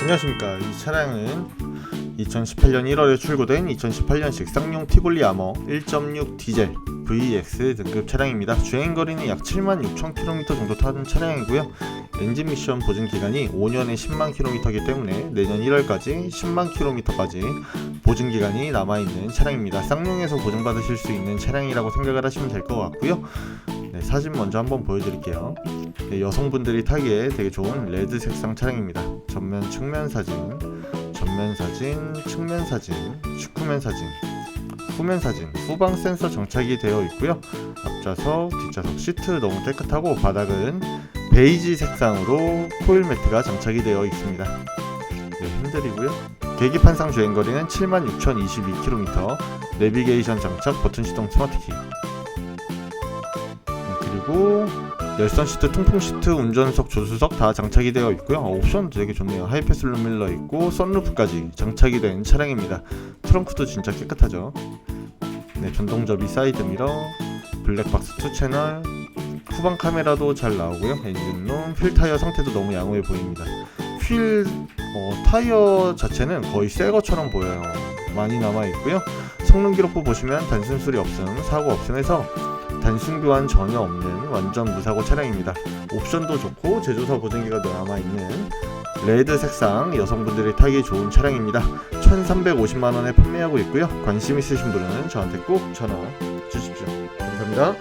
안녕하십니까. 이 차량은 2018년 1월에 출고된 2018년식 쌍용 티볼리 아머 1.6 디젤 VX 등급 차량입니다. 주행거리는 약 76,000km 정도 타는 차량이고요. 엔진 미션 보증 기간이 5년에 10만 km이기 때문에 내년 1월까지 10만 km까지 보증 기간이 남아 있는 차량입니다. 쌍용에서 보증받으실 수 있는 차량이라고 생각을 하시면 될 것 같고요. 네, 사진 먼저 한번 보여드릴게요. 네, 여성분들이 타기에 되게 좋은 레드 색상 차량입니다. 전면 측면 사진, 전면 사진, 측면 사진, 측후면 사진, 후면 사진, 후방 센서 장착이 되어 있고요. 앞좌석, 뒷좌석 시트 너무 깨끗하고 바닥은 베이지 색상으로 코일 매트가 장착이 되어 있습니다. 네, 핸들이고요. 계기판상 주행거리는 76,022km, 내비게이션 장착, 버튼 시동 스마트키. 네, 그리고 열선 시트, 통풍 시트, 운전석, 조수석 다 장착이 되어 있고요. 어, 옵션도 되게 좋네요. 하이패스 룸밀러 있고 썬루프까지 장착이 된 차량입니다. 트렁크도 진짜 깨끗하죠. 네, 전동 접이 사이드 미러, 블랙박스 2 채널, 후방 카메라도 잘 나오고요. 엔진룸, 휠 타이어 상태도 너무 양호해 보입니다. 휠 어, 타이어 자체는 거의 새 것처럼 보여요. 많이 남아 있고요. 성능 기록부 보시면 단순 수리 없음, 사고 없음 해서 단순 교환 전혀 없는 완전 무사고 차량입니다. 옵션도 좋고 제조사 보증기가 남아있는 레드 색상 여성분들이 타기 좋은 차량입니다. 1,350만 원에 판매하고 있고요. 관심 있으신 분은 저한테 꼭 전화 주십시오. 감사합니다.